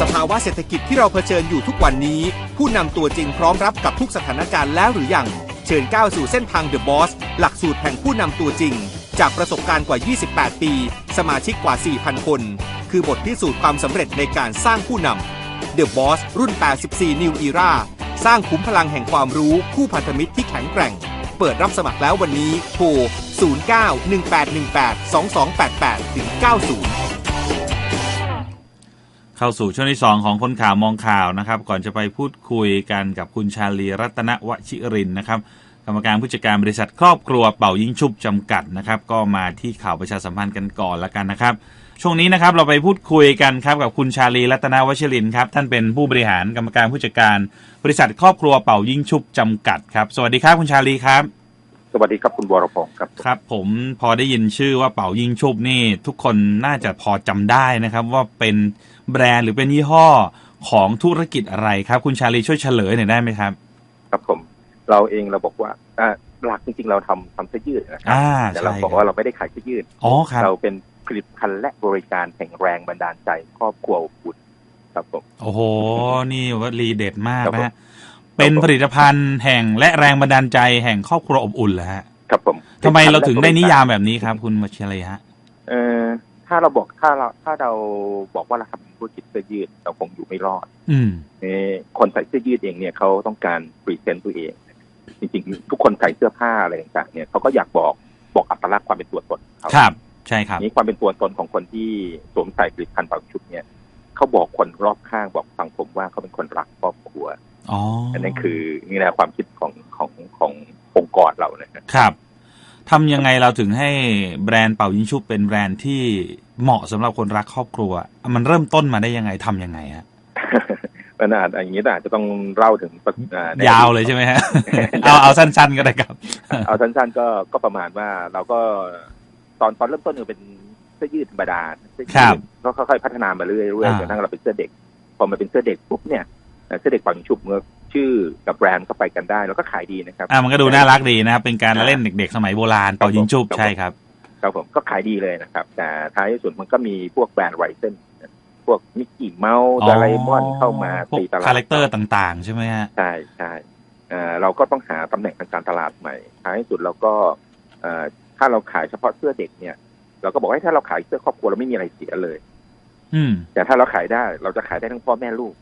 สภาวะเศรษฐกิจที่เราเผชิญอยู่ทุกวันนี้ ผู้นำตัวจริงพร้อมรับกับทุกสถานการณ์แล้วหรือยัง เชิญก้าวสู่เส้นทาง The Boss หลักสูตรแห่งผู้นำตัวจริง จากประสบการณ์กว่า 28 ปี สมาชิกกว่า 4,000 คน คือบทพิสูจน์ความสำเร็จในการสร้างผู้นำ The Boss รุ่น 84 New Era สร้างขุมพลังแห่งความรู้คู่พันธมิตรที่แข็งแกร่ง เปิดรับสมัครแล้ววันนี้โทร0918182288ถึง90 เข้าสู่ช่วงที่ 2 ของคนข่าวมองข่าวนะครับ ก่อนจะไปพูดคุยกันกับคุณชาลีรัตนวชิรินทร์นะครับ กรรมการผู้จัดการบริษัทครอบครัวเป่ายิงชุบจำกัดนะครับ ก็มาที่ข่าวประชาสัมพันธ์กันก่อนแล้วกันนะครับ ช่วงนี้นะครับเราไปพูดคุยกันครับกับคุณชาลีรัตนวชิรินทร์ครับ ท่านเป็นผู้บริหารกรรมการผู้จัดการบริษัทครอบครัวเป่ายิงชุบจำกัดครับ สวัสดีครับคุณชาลีครับ สวัสดีครับคุณวรพงศ์ครับ ครับ ผมพอได้ยินชื่อว่าเป่ายิงชุบนี่ ทุกคนน่าจะพอจำได้นะครับว่าเป็น แบรนด์หรือเป็นยี่ห้อของธุรกิจอะไรครับ คุณชาลีช่วยเฉลยหน่อยได้ไหมครับ ครับผม เราเองเราบอกว่าอ่าหลักจริงๆ เราทำทำเสื้อยืดนะครัอ่าแต่เราใช่บอกครับว่าเราไม่ได้ขายเสื้อยืดอ๋อครับเราเป็นผลิตภัณฑ์และบริการแห่งแรงบันดาลใจครอบครัวอบอุ่นครับผมโอ้โห นี่ว่ารีเด็ดมากครับผมนะฮะเป็นผลิตภัณฑ์แห่งและแรงบันดาลใจแห่งครอบครัวอบอุ่นเหรอฮะครับผมทำไมเราถึงได้นิยามแบบนี้ครับ คุณวชิรยฮะ เอ่อ ถ้าเราบอกถ้าเราถ้าเราบอกว่าเราทำธุรกิจเสื้อยืดเราคงอยู่ไม่รอด อืมเอ่อคนใส่เสื้อยืดเองเนี่ยเขาต้องการพรีเซนต์ตัวเอง จริงๆ ทุกคนใส่เสื้อผ้าอะไรต่างๆเนี่ยเขาก็อยากบอกบอกอัตลักษณ์ความเป็นตัวตนของเขาครับ ใช่ครับนี้ความเป็นตัวตนของคนที่สวมใส่ผลิตภัณฑ์บางชุดเนี่ยเขาบอกคนรอบข้างบอกสังคมว่าเขาเป็นคนรักครอบครัวอ๋ออัอันนั้นคือนี่แหละความคิดของของขององค์กรเรานะครับครับ ทำยังไงเราถึงให้แบรนด์เป่ายิงชุบเป็นแบรนด์ที่เหมาะสำหรับคนรักครอบครัว มันเริ่มต้นมาได้ยังไงทำยังไงฮะมันอาจอย่างนี้อาจจะต้องเล่าถึงประอ่ในยาวเลยใช่ไหมฮะเอาเอาสั้น ๆ ก็ได้ครับ เอาสั้นๆก็ก็ประมาณว่าเราก็ตอนตอนเริ่มต้นเนี่ยเป็นเสื้อยืดธรรมดาเสื้อครัยืบดก็ค่อยๆพัฒนามาเรื่อยๆอ่าจนกระทั่งเราเป็นเสื้อเด็ก พอมาเป็นเสื้อเด็กปุ๊บเนี่ยเอ่อเสื้อเด็กปังชุบเมื่อ ชื่อกับแบรนด์ก็ไปกันได้ แล้วก็ขายดีนะครับอ่ามันก็ดูน่ารักดีนะครับ เป็นการละเล่นเด็กๆ สมัยโบราณเป่ายิงชุบครับผมใช่ครับครับผมก็ขายดีเลยนะครับ แต่ท้ายที่สุดมันก็มีพวกแบรนด์ไวเซนพวกมิกกี้เมาส์ดารามอนเข้ามาพวกตีตลาดคาแรคเตอร์ต่างๆ ใช่ไหมฮะใช่ใช่เอ่อเราก็ต้องหาตำแหน่งทางการตลาดใหม่ ท้ายที่สุดเราก็เอ่อถ้าเราขายเฉพาะเสื้อเด็กเนี่ย เราก็บอกว่าถ้าเราขายเสื้อครอบครัวเราไม่มีอะไรเสียเลย อืมแต่ถ้าเราขายได้เราจะขายได้ทั้งพ่อแม่ลูก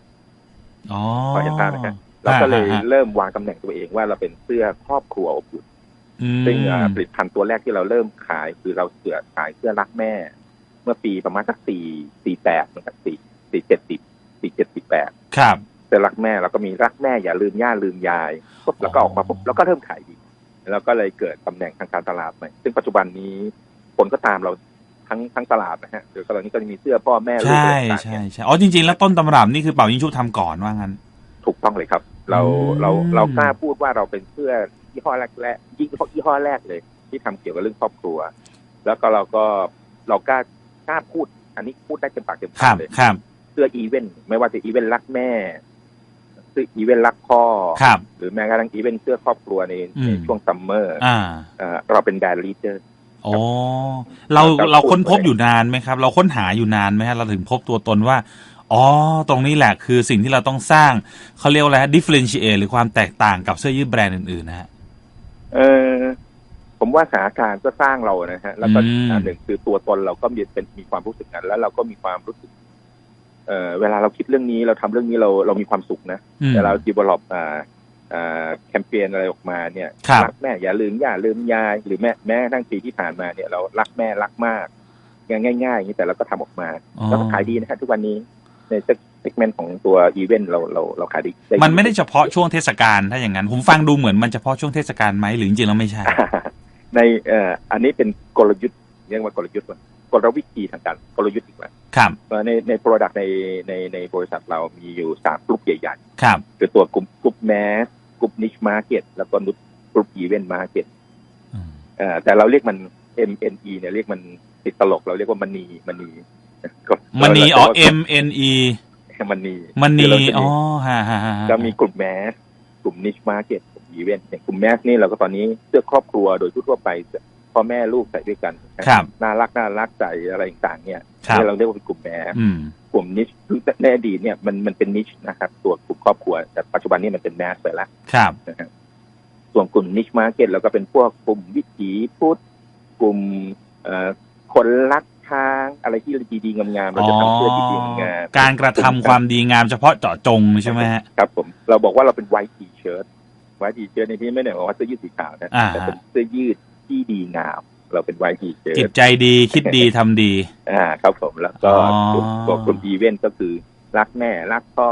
อ๋อพอเห็นภาพไหมครับ เราก็เลยอ่าเริ่มวางตำแหน่งตัวเองว่าเราเป็นเสื้อครอบครัวอบอุ่นอืมซึ่งอ่าผลิตภัณฑ์ตัวแรกที่เราเริ่มขาย คือเราเสือขายเสื้อรักแม่ เมื่อปีประมาณสักสี่สี่แปดนะครับสี่สี่เจ็ดสิบสี่เจ็ดสิบแปดครับเสื้อรักแม่เราก็มีรักแม่อย่าลืมย่าลืมยายปุ๊บแล้วก็ออกมาปุ๊บแล้วก็เริ่มขายดีแล้วก็เลยเกิดตำแหน่งทางการตลาดใหม่ซึ่งปัจจุบันนี้คนก็ตามเราทั้งทั้งตลาดนะฮะเดี๋ยวตอนนี้ก็จะมีเสื้อพ่อแม่ลูกใช่อะไรต่างๆใช่เนี่ยใช่อ๋อจริงๆแล้วต้นตำรับนี่คือเป่ายิงชุบทำก่อนว่างั้น ถูกต้องเลยครับ เราอืมเราเรากล้าพูดว่าเราเป็นเสื้อยี่ห้อแรกแรกยี่ห้อยี่ห้อแรกเลย ที่ทำเกี่ยวกับเรื่องครอบครัว แล้วก็เราก็เรากล้ากล้าพูด อันนี้พูดได้เต็มปากเต็มครัคำบเลยครับเสื้ออีเวนต์ไม่ว่าจะอีเวนต์รักแม่เสื้ออีเวนต์รักพ่อครับหรือแม้กระทั่งอีเวนต์เสื้อครอบครัวในอืมในช่วงซัมเมอร์อ่าเอ่อเราเป็นแบรนด์ลีดเดอร์อ๋อเราครับเราค้นพบพูดไปอยู่นานไหมครับ เราค้นหาอยู่นานไหมฮะเราถึงพบตัวตนว่า อ๋อ ตรงนี้แหละคือสิ่งที่เราต้องสร้างเขาเรียกว่าอะไรฮะ differentiate หรือความแตกต่างกับเสื้อยืดแบรนด์อื่นๆนะฮะเออผมว่าสถานการณ์ก็สร้างเรานะฮะ แล้วก็อืม อันหนึ่งคือตัวตนเราก็มีเป็นมีความรู้สึกนั้น แล้วเราก็มีความรู้สึก เอ่อเวลาเราคิดเรื่องนี้เราทำเรื่องนี้เราเรามีความสุขนะ อืมเวลาเรา develop อ่าอ่าแคมเปญอะไรออกมาเนี่ยครับ รักแม่อย่าลืมย่าลืมยายหรือแม่แม้กระทั้งปีที่ผ่านมาเนี่ยเรารักแม่รักมากง่ายๆอย่างนี้แต่เราก็ทำออกมา อ๋อแล้วก็ขายดีนะฮะทุกวันนี้ ในเซกเมนต์ของตัวอีเวนต์เราเราเราขายดีมันไม่ได้เฉพาะช่วงเทศกาลถ้าอย่างนั้น ผมฟังดูเหมือนมันเฉพาะช่วงเทศกาลไหมหรือจริงๆแล้วไม่ใช่ ในเอ่ออันนี้เป็นกลยุทธ์เรียกว่ากลยุทธ์ว่ากลวิธีทางการกลยุทธ์อีกว่าครับเอ่อในใน product ในในในบริษัทเรามีอยู่สามกลุ่มใหญ่ครับๆคือตัวกลุ่มกลุ่มแมสกลุ่มนิชมาร์เก็ตแล้วก็นุกลุ่มอีเวนต์มาร์เก็ตอืมเอ่อแต่เราเรียกมัน MNE เนี่ยเรียกมันติดตลกเราเรียกว่ามันนีมันนีก็ มันนีอ๋อเรา M N E มันนีมันนีคือเราจะอ๋อฮะฮะฮะฮะก็มีกลุ่มแมสกลุ่มนิชมาร์เก็ตกลุ่มอีเวนต์อย่างกลุ่มแมสนี่เราก็ตอนนี้เสื้อครอบครัวโดยทั่วๆไปพ่อแม่ลูกใส่ด้วยกันครับน่ารักน่ารักใจอะไรต่างๆเนี่ยครับนี่เราเรียกว่าเป็นกลุ่มแมสอืมกลุ่มนิชคือในอดีตเนี่ยมันมันเป็นนิชนะครับตัวกลุ่มครอบครัว แต่ปัจจุบันนี้มันเป็นแมสไปแล้วครับนะครับส่วนกลุ่มนิชมาร์เก็ตเราก็เป็นพวกกลุ่มวิถีพุทธกลุ่มเอ่อคนรัก ช้าง อะไรที่ดีๆงามๆเราจะทำเพื่อดีๆงามๆการกระทำความดีงามเฉพาะเจาะจงใช่ไหมฮะ ครับผมเราบอกว่าเราเป็นไวท์ทีเชิร์ตไวท์ทีเชิร์ตในที่ไม่ได้หมายความว่าเสื้อยืดสีขาวนะอ่า แต่เป็นเสื้อยืดที่ดีงาม เราเป็นไวท์ทีเชิร์จิตตใจดีคิดดีทำดี อ่าครับผมแล้วก็อ๋อกลุ่มตัวกลุ่มอีเวนต์ก็คือรักแม่รักพ่อ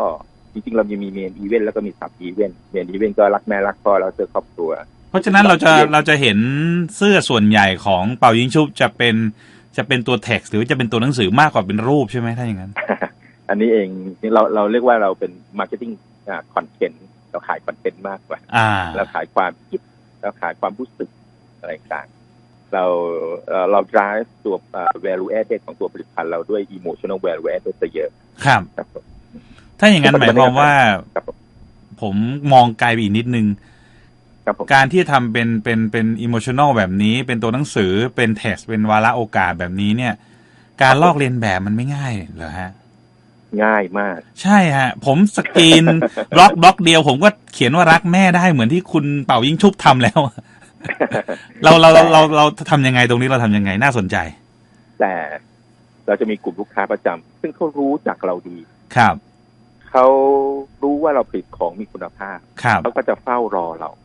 จริงๆเรายังมีเมนอีเวนต์แล้วก็มีสับอีเวนต์เมนอีเวนต์ก็รักแม่รักพ่อแล้วเจอครอบครัว เพราะฉะนั้นเราจะเราจะเห็นเสื้อส่วนใหญ่ของเป่ายิงชุบจะเป็น จะเป็นตัวเท็กซ์หรือจะเป็นตัวหนังสือมากกว่าเป็นรูปใช่ไหมถ้าอย่างนั้น อันนี้เองเราเราเรียกว่าเราเป็นมาร์เก็ตติ้งคอนเทนต์เราขายคอนเทนต์มากกว่าอ่าเราขายความคิดเราขายความรู้สึกอะไรต่างๆเราเอ่อเรา drive ตัวเอ่อ value added ของตัวผลิตภัณฑ์เราด้วย emotional value added ซะเยอะ ครับครับผมถ้าอย่างนั้นหมายความว่าครับผมผมมองไกลไปอีกนิดนึงครับผม การที่ทำเป็นเป็นเป็นอิโมชัน a ลแบบนี้ เป็นตัวหนังสือเป็นเท็กซ์เป็นวาระโอกาสแบบนี้เนี่ย การลอกเลียนแบบมันไม่ง่ายเหรอฮะ ง่ายมาก ใช่ฮะ ผมสกรีนบล็อกบล็อกเดียว ผมก็เขียนว่ารักแม่ได้เหมือนที่คุณเป่ายิ่งชุบทำแล้ว เราเราเราเราเราทำยังไงตรงนี้เราทำยังไงน่าสนใจ แต่เราจะมีกลุ่มลูกค้าประจำซึ่งเขารู้จักเราดีครับเขารู้ว่าเราผลิตของมีคุณภาพครับเขาก็จะเฝ้ารอเราอ๋อ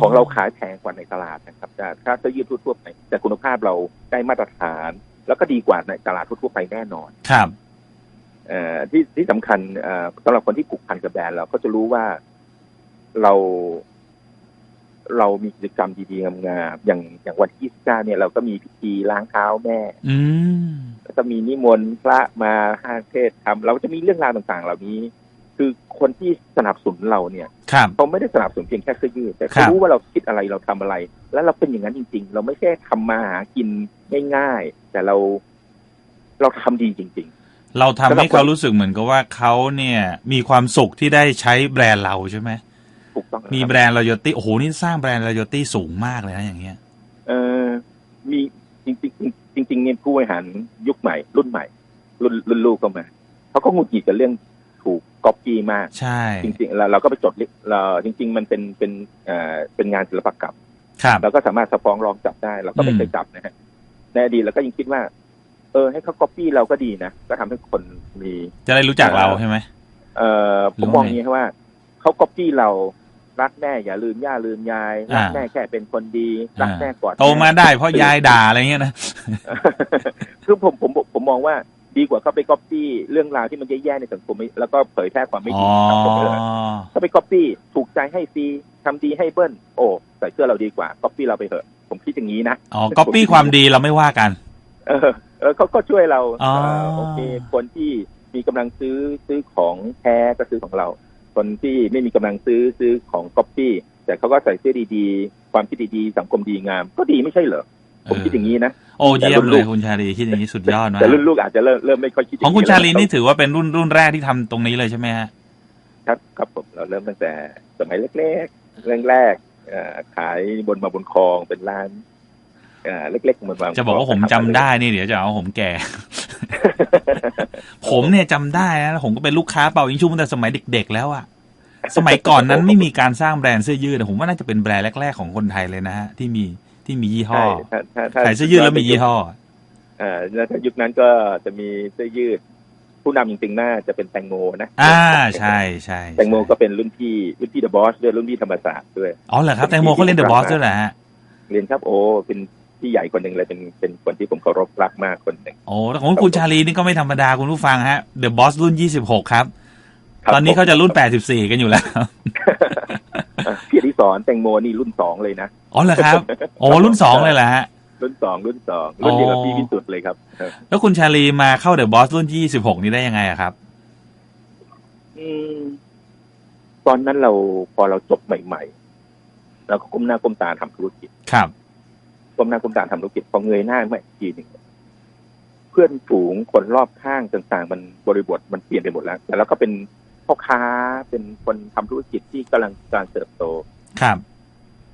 ของเราขายแพงกว่าในตลาดนะครับแต่ถ้าเสื้อยืดทั่วๆไปแต่คุณภาพเราได้มาตรฐาน แล้วก็ดีกว่าในตลาดทั่วๆไปแน่นอนครับเอ่อที่ที่สำคัญเอ่อสำหรับคนที่ผูกพันกับแบรนด์เราก็จะรู้ว่าเราเรามีกิจกรรมดีๆงามๆอย่างอย่างวันที่29เนี่ยเราก็มีพิธีล้างเท้าแม่ อืมแล้วก็มีนิมนต์พระมาห้าเทศน์ทำเราจะมีเรื่องราวต่างๆ เหล่านี้ คือคนที่สนับสนุนเราเนี่ยครับเขาไม่ได้สนับสนุนเพียงแค่เสื้อยืดแต่คเขารับรู้ว่าเราคิดอะไรเราทำอะไร แล้วเราเป็นอย่างนั้นจริง ๆ เราไม่ใช่ทำมาหากินง่ายๆแต่เราเราทำดีจริงเราทำสำหรับให้เขาคนรู้สึกเหมือนกับว่าเขาเนี่ย มีความสุขที่ได้ใช้แบรนด์เราใช่ไหมๆถูกต้องมีครับแบรนด์รอยตี้โอ้โหนี่สร้างแบรนด์รอยตี้สูงมากเลยนะอย่างเงี้ย เออมีจริงๆจริงๆเนี่ยผู้บริหารยุคใหม่ รุ่นใหม่ รุ่นรุ่นลูกก็มาเขาก็หงุดหงิดกับเรื่อง ถูกก๊อปปี้มาก ใช่ จริงๆเราเราก็ไปจดลิเราจริง ๆ มันเป็นเป็นเอ่อเป็นงานศิลปกรรมครับเราก็สามารถสฟ้องร้องจับได้ เราก็ไม่อืมเคยจับนะฮะในอดีตเราก็ยังคิดว่า เออ ให้เขาก๊อปปี้เราก็ดีนะก็ทำให้คนมี จะได้รู้จักเราใช่ไหมเอ่อผหรืมอมองว่าไงอย่างนี้ครับว่าเขาก๊อปปี้เรารักแม่อย่าลืมย่าลืมยายรักอ่าแม่แค่เป็นคนดีรักแม่กอดโตมาแได้เพราะยายด่าอะไรเงี้ยนะคือผมผมผมผมมองว่า ดีกว่าเขาไปก๊อปปี้เรื่องราวที่มันแย่ๆในสังคมแล้วก็เผยแพร่ความไม่อ๋ดีอครับผมเลยเขาไปก๊อปปี้ถูกใจให้ฟรีทำดีให้เบิ้ลโอ้ใส่เสื้อเราดีกว่าก๊อปปี้เราไปเถอะผมคิดอย่างนี้นะอ๋อก๊อปปี้ความดีเราไม่ว่ากัน เออเออเขาก็ช่วยเราอ๋อเออโอเคคนที่มีกำลังซื้อซื้อของแท้ก็ซื้อของเรา คนที่ไม่มีกำลังซื้อซื้อของก๊อปปี้แต่เขาก็ใส่เสื้อดีๆ ความคิดดีๆ สังคมดีงาม ก็ดีไม่ใช่เหรอ ผมคิดอย่างนี้นะโอ้เยี่ยมแต่รุ่นเลลูยกคุณชาลีคิดอย่างนี้สุดยอดมากแต่รุ่นลูกอาจจะเริ่มเริ่มไม่ค่อยคิดของคุณชาลีนี่ถือถือว่าเป็นรุ่นรุ่นแรกที่ทำตรงนี้เลยใช่ไหมฮะครับครับผมเราเริ่มตั้งแต่สมัยเล็กๆเรื่องแรกเอ่อขายบนมาบนคลองเป็นร้านเอ่อเล็กๆบนมาบนคลงจะบอกว่าผมจำได้นี่เดี๋ยวจะเอาผมแก่ ผมเนี่ยจำได้นะผมก็เป็นลูกค้าเป่ายิงชุบตั้งแต่สมัยเด็ก ๆ แล้วอะสมัยก่อนนั้นไม่มีการสร้างแบรนด์เสื้อยืดแต่ผมว่าน่าจะเป็นแบรนด์แรก ๆ ของคนไทยเลยนะฮะที่มี ที่มียี่ห้อใช่ถ้าถ้าถ้าขายเสื้อยืดแล้วมียี่ห้อเอ่อแล้วถ้ายุคนั้นก็จะมีเสื้อยืด ผู้นำจริงๆน่าจะเป็นแตงโมนะอ่าใช่ใช่แตงโมก็เป็นรุ่นพี่รุ่นพี่เดอะบอสด้วยรุ่นพี่ธรรมศาสตร์ด้วยอ๋อเหรอครับแตงโมเขาเล่นเดอะบอสด้วยเหรอฮะเรียนครับโอ้เป็นพี่ใหญ่คนหนึ่งเลยเป็นเป็นคนที่ผมเคารพรักมากคนหนึ่งโอ้แต่ของคุณชาลีนี่ก็ไม่ธรรมดาคุณผู้ฟังฮะเดอะบอสรุ่น26ครับครับ ตอนนี้ผมเขาจะรุ่น84กันอยู่แล้ว อะพี่อดิศรแตงโมนี่รุ่นสองเลยนะอ๋อเหรอครับโอ้รุ่น2เลยเหรอฮะรุ่นสองรุ่นสองรุ่นเดียวกับอ๋อพี่วิสุทธ์เลยครับเออแล้วคุณชาลีมาเข้าเดอะบอสรุ่น26นี้ได้ยังไงอะครับอืมตอนนั้นเราพอเราจบใหม่ๆเราก็ก้มหน้าก้มตาทำธุรกิจครับก้มหน้าก้มตาทำธุรกิจพอเงยหน้ามาอีกทีหนึ่งเพื่อนฝูงคนรอบข้างต่างๆ มันบริบทมันเปลี่ยนไปหมดแล้วแต่เราก็เป็นพ่อค้าเป็นคนทำธุรกิจที่กำลังการเติบโต ครับ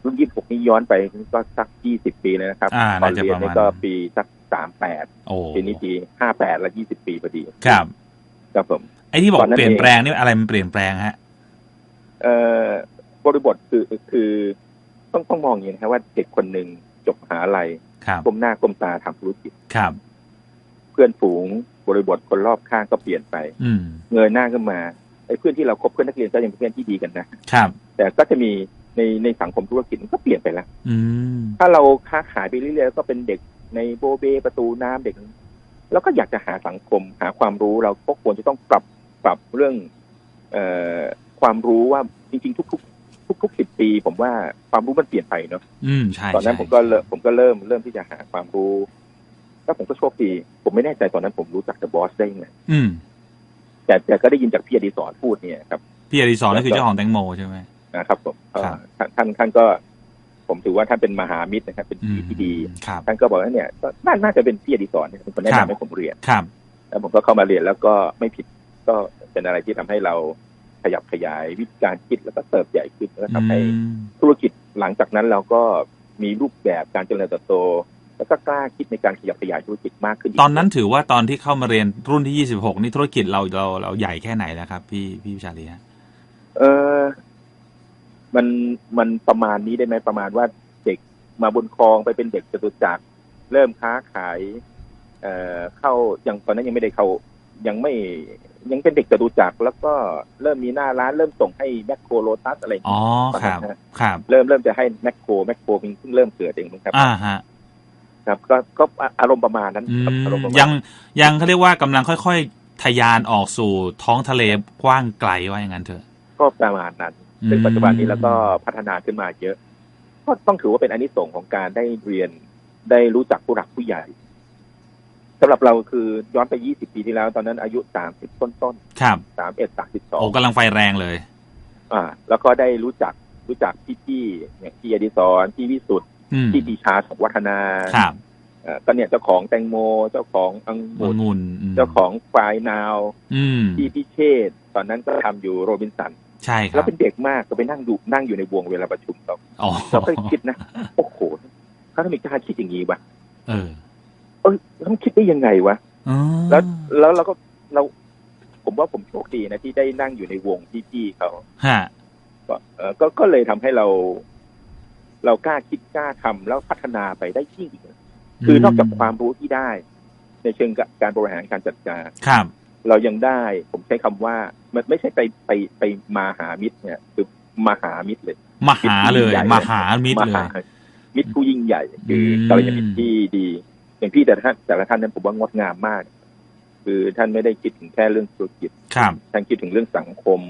รุ่นยี่สิบหกนี่ย้อนไปก็สักยี่สิบปีเลยนะครับอ่าตอน่านจะเรียปนระนี่มาณก็ปีสักสามแปดโอ้ปีนี้ปีห้าแปดและยี่สิบปีพอดี ครับ ครับผม ไอ้ที่บอตกอนนั้นเปลี่ยนเองแปลงนี่อะไรมันเปลี่ยนแปลงฮะ เอ่อบริบทคือคือต้องต้องมองอย่างนี้นะครับว่าเด็กคนหนึ่งจบมหาลัยครับก้มหน้าก้มตาทำธุรกิจครับ เพื่อนฝูงบริบทคนรอบข้างก็เปลี่ยนไป อืมเงยหน้าขึ้นมาไอ้เพื่อนที่เราคบเพื่อนนักเรียนก็ยังเป็นเพื่อนที่ดีกันนะครับ แต่ก็จะมี ในในสังคมธุรกิจมันก็เปลี่ยนไปแล้วอืมถ้าเราค้าขายไปเรื่อยๆก็เป็นเด็กในโบเบประตูน้ำเด็ก แล้วก็อยากจะหาสังคมหาความรู้เราก็ควรจะต้องปรับปรับเรื่อง เอ่อความรู้ว่าจริงๆ ทุก ๆ ทุกๆสิบปี ผมว่าความรู้มันเปลี่ยนไปเนาะอืมใช่ตอนนั้นใช่ผมก็เริ่มผมก็เริ่มเริ่มที่จะหาความรู้แล้วผมก็โชคดีผมไม่แน่ใจตอนนั้นผมรู้จักเดอะบอสได้ยังไงอืมแต่แต่ก็ได้ยินจากพี่อดิศรพูดเนี่ยครับพี่อดิศรนั่นคือเจ้าของแตงโมใช่ไหม นะครับผมเอ่อครับท่านท่านท่านก็ผมถือว่าท่านเป็นมหามิตรนะครับ เป็นอืพี่มที่ดีครับท่านก็บอกว่าเนี่ยก็น่าน่าจะเป็นพี่อดิศรเนี่ยเป็นคนแนะครับนำให้ผมเรียนครับ แล้วผมก็เข้ามาเรียนแล้วก็ไม่ผิดก็เป็นอะไรที่ทำให้เราขยับขยายวิธีการคิดแล้วก็เติบใหญ่ขึ้นแล้วทำให้อืมธุรกิจหลังจากนั้นเราก็มีรูปแบบการเจริญเติบโต แล้วก็กล้าคิดในการขยับขยายธุรกิจมากขึ้นกตอนนั้นถือว่าตอนที่เข้ามาเรียนรุ่นที่ 26 นี่ธุรกิจเราเราเราใหญ่แค่ไหนแล้วครับ พี่พี่ชาลีฮะเออ มันมันประมาณนี้ได้ไหมประมาณว่าเด็กมาบนคลองไปเป็นเด็กจตุจักรเริ่มค้าขาย เอ่อเข้ายังตอนนั้นยังไม่ได้เข้ายังไม่ยังเป็นเด็กจตุจักรแล้วก็เริ่มมีหน้าร้านเริ่มส่งให้แมคโครโลตัสอะไรอย่างอ๋อเงี้ยครับครับ เริ่มเริ่มจะให้แมคโครแมคโครเพิ่งเริ่มเกิดเองมั้งครับอ่าฮะครับก็ก็อารมณ์ประมาณนั้นอืครับมอารมณ์ประมาณยังยังเขาเรียกว่ากำลังค่อย ๆทะยานออกสู่ท้องทะเลกว้างไกลว่าอย่างนั้นเถอะ ก็ประมาณนั้นอืม ซึ่งปัจจุบันนี้แล้วก็พัฒนาขึ้นมาเยอะ ก็ต้องถือว่าเป็นอันนี้ส่งส์ของการได้เรียนได้รู้จักผู้หลักผู้ใหญ่สำหรับเราคือย้อนไป 20 ปีที่แล้ว ตอนนั้นอายุ 30 ต้นต้นครับๆ31โอ้32กำลังไฟแรงเลย อ่า แล้วก็ได้รู้จักรู้จักพี่ๆอย่างพี่อดิศรพี่วิสุทธ์อืมพี่ปีชาสุวัฒนาครับเอ่อก็เนี่ยเจ้าของแตงโม เจ้าของอังงุุ่นนงุนอืมเจ้าของไฟล์นาวอืมพี่พิเชษฐ์ตอนนั้นก็ทำอยู่โรบินสัน ใช่คแล้รัวบเป็นเด็กมากก็ไปนั่งดูนั่งอยู่ในวงเวลาประชุมเราอ๋อเราก็คิดนะโอ้โหเขาทำไมกล้าคิดอย่างนี้วะเออ เอ้ยแล้วมันคิดได้ยังไงวะอ๋อแล้วแล้วเราก็เราผมว่าผมโชคดีนะที่ได้นั่งอยู่ในวงพี่ๆเขาฮะก็เออก็ก็เลยทำให้เรา เรากล้าคิดกล้าทำแล้วพัฒนาไปได้ยิ่งอีกคือนอกจากความรู้ที่ได้ ในเชิงการบริหารการจัดการครับ เรายังได้ ผมใช้คำว่า มันไม่ใช่ไปไปไปมาหามิตรเนี่ยคือมาหามิตรเลยมหาเลยใหญ่เลยมหามิตรมาเลหายมิตรผู้ยิ่งใหญ่ คืออมกัลยาณมิตรที่ดี อย่างพี่แต่ละท่านแต่ละท่านนั้นผมว่างดงามมาก คือท่านไม่ได้คิดถึงแค่เรื่องธุรกิจครับท่านคิดถึงเรื่องสังคม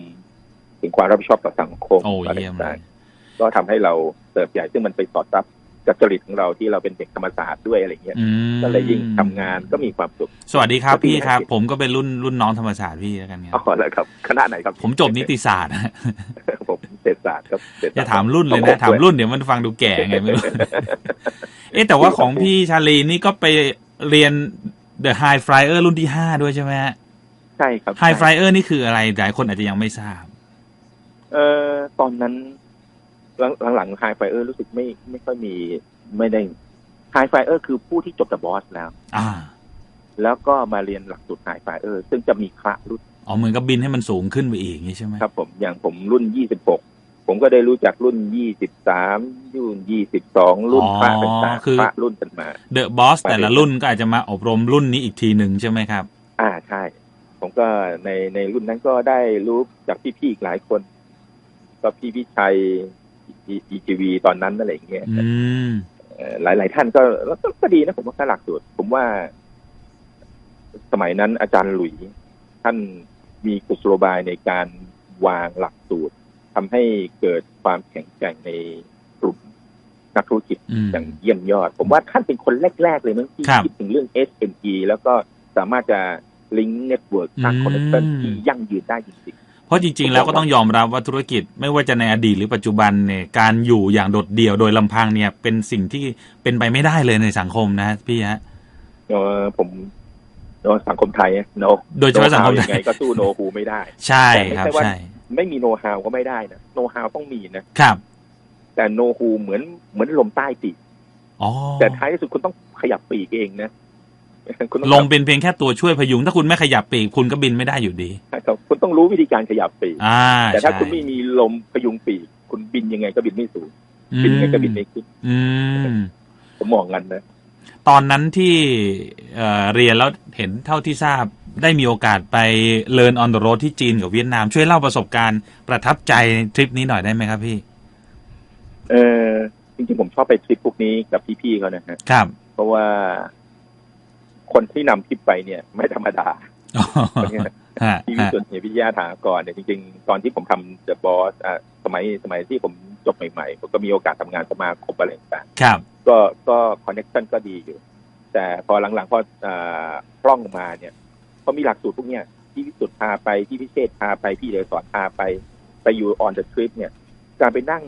ถึงความรับผิดชอบต่อสังคมโอ้อะไรเยี่ยมเลต่างยๆก็ทำให้เราเติบใหญ่ซึ่งมันไปสอดรับ กับจริตของเราที่เราเป็นเด็กธรรมศาสตร์ด้วยอะไรเงี้ยอืมก็เลยยิ่งทำงานก็มีความสุข สวัสดีครับก็ดีพี่ครับนะผมก็เป็นรุ่นรุ่นน้องธรรมศาสตร์พี่แล้วกันคอ๋รับอแล้วครับคณะไหนครับ ผมจบนิติศาสตร์ผมเศรษฐศาสตร์ครับเศรษฐศสตจะร์ถามรุ่นเลยขอนะงผถามด้วยรุ่นเดี๋ยวมันฟังดูแก่ไงไม่รู้เอ๊ะแต่ว่าของพี่ชาลีนี่ก็ไปเรียน The High Flyer รุ่นที่ห้าด้วยใช่ไหมฮะใช่ครับ High Flyer นี่คืออะไรหลายคนอาจจะยังไม่ทราบ เอ่อตอนนั้น หลังหลังไฮไฟเออร์รู้สึกไม่ไม่ค่อยมีไม่ได้ไฮไฟเออร์คือผู้ที่จบจากบอสแล้ว อ่า แล้วก็มาเรียนหลักสูตรไฮไฟเออร์ซึ่งจะมีคละรุ่นอ๋อเหมือนกับบินให้มันสูงขึ้นไปอีกอย่างนี้ใช่ไหมครับ ผมอย่างผมรุ่น26ผมก็ได้รู้จักรุ่น23รุ่น22รุ่นคละต่างๆคละรุ่นกันมาเดอะบอสแต่ละรุ่นก็อาจจะมาอบรมรุ่นนี้อีกทีหนึ่งใช่ไหมครับ อ่าใช่ ผมก็ในในรุ่นนั้นก็ได้รู้จากพี่ๆอีกหลายคน ก็พี่พิชัย อีทีวีตอนนั้นอะไรอย่างเงี้ยอืมเอ่อหลายหลายท่านก็แล้วก็ก็ดีนะผมว่าก็หลักสูตรผมว่า สมัยนั้นอาจารย์หลุย ท่านมีกุศโลบายในการวางหลักสูตรทำให้เกิดความแข็งแกร่งในกลุ่มนักธุรกิจอืมอย่างเยี่ยมยอด ผมว่าท่านเป็นคนแรก ๆ เลยมั้งที่ครับคิดถึงเรื่อง SME แล้วก็สามารถจะลิงก์เน็ตเวิร์กสร้างอืมคอนเนคชั่นที่ยั่งยืนได้จริง เพราะจริง ๆ แล้วก็ต้องยอมรับว่าธุรกิจไม่ว่าจะในอดีตหรือปัจจุบันเนี่ยการอยู่อย่างโดดเดี่ยวโดยลำพังเนี่ยเป็นสิ่งที่เป็นไปไม่ได้เลยในสังคมนะพี่ฮะๆเออผมเนอะสังคมไทยโนโดยเฉพาะสังคมไทยยังไงก็สู้โนฮูไม่ได้ ใช่ครับแต่ไม่ใช่ว่าใช่ไม่มีโน้ตฮาวก็ไม่ได้นะโน้ตฮาวต้องมีนะครับแต่แต่โนฮูเหมือนเหมือนลมใต้ปีกอ๋อแต่ท้ายที่สุดคุณต้องขยับปีกเองนะ คุณต้องลมเป็นเพียงแค่ตัวช่วยพยุง ถ้าคุณไม่ขยับปีกคุณก็บินไม่ได้อยู่ดีครับคุณต้องรู้วิธีการขยับปีกอ่าแต่ถ้าใช่คุณไม่มีลมพยุงปีก คุณบินยังไงก็บินไม่สูงอืบินยังไงก็มบินไม่ขึ้นอืมผมมองกันนะตอนนั้นที่เอ่อเรียนแล้วเห็นเท่าที่ทราบได้มีโอกาสไป Learn on the road ที่จีนกับเวียดนาม ช่วยเล่าประสบการณ์ประทับใจทริปนี้หน่อยได้ไหมครับพี่ เออจริงๆผมชอบไปทริปพวกนี้กับพี่ๆเขานะฮะครับ เพราะว่า คนที่นำทริปไปเนี่ย ไม่ธรรมดาฮะที่วิฮะสุทธิวิทยาถากรเนี่ยจริงๆ ตอนที่ผมทำ The Boss อะสมัยสมัยที่ผมจบใหม่ๆ ผมก็มีโอกาสทำงานสมาคมอะไรต่างครับๆก็ก็คอนเน t ชันก็ดีอยู่ แต่พอหลังๆพออ่าพร่องมาเนี่ยพอมีหลักสูตรพวกเนี้ยที่วิสุทธ์พาไปที่พิเชษพาไปพี่เดชสอนพาไป ไปอยู่ on the trip เนี่ย การไปนั่ง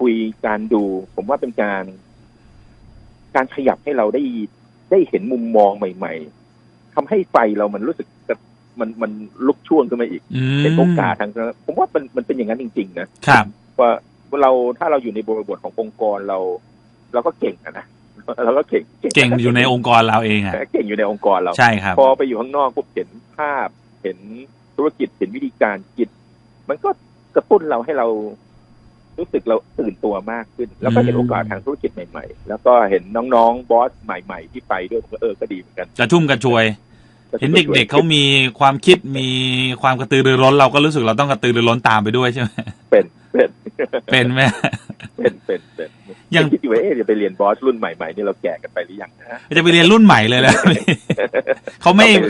คุยการดู ผมว่าเป็นการ การขยับให้เราได้ ได้เห็นมุมมองใหม่ ๆทำให้ไฟเรามันรู้สึกกระมันมันลุกช่วงขึ้นมาอีกอืมเป็นโอกาสทางผมว่ามันมันเป็นอย่างนั้นจริง ๆ นะครับว่าเราถ้าเราอยู่ในบริบทขององค์กรเรา เราก็เก่งอะนะเราก็เก่งเก่งอยู่ในองค์กรเราเองอะเก่งอยู่ในองค์กรเราใช่ครับ พอไปอยู่ข้างนอกปุ๊บเห็นภาพ เห็นธุรกิจเห็นวิธีการคิด มันก็กระตุ้นเราให้เรา รู้สึกเราตื่นตัวมากขึ้น แล้วก็เห็นอืมโอกาสทางธุรกิจใหม่ๆ แล้วก็เห็นน้องๆบอสใหม่ ๆ ที่ไปด้วยผมก็เออก็ดีเหมือนกันกระชุ่มกระชวย เห็นเด็ก ๆเขามีความคิดมีความกระตือรือร้นเราก็รู้สึกเราต้องกระตือรือร้นตามไปด้วยใช่ไหมเป็นเป็นเป็นไหมเป็นเป็นเป็นยังคิดอยู่ว่าเอ๊ะจะไปเรียนบอสรุ่นใหม่ๆนี่เราแก่กันไปหรือยังนะจะไปเรียนรุ่นใหม่เลยแล้วเขาไม่เขา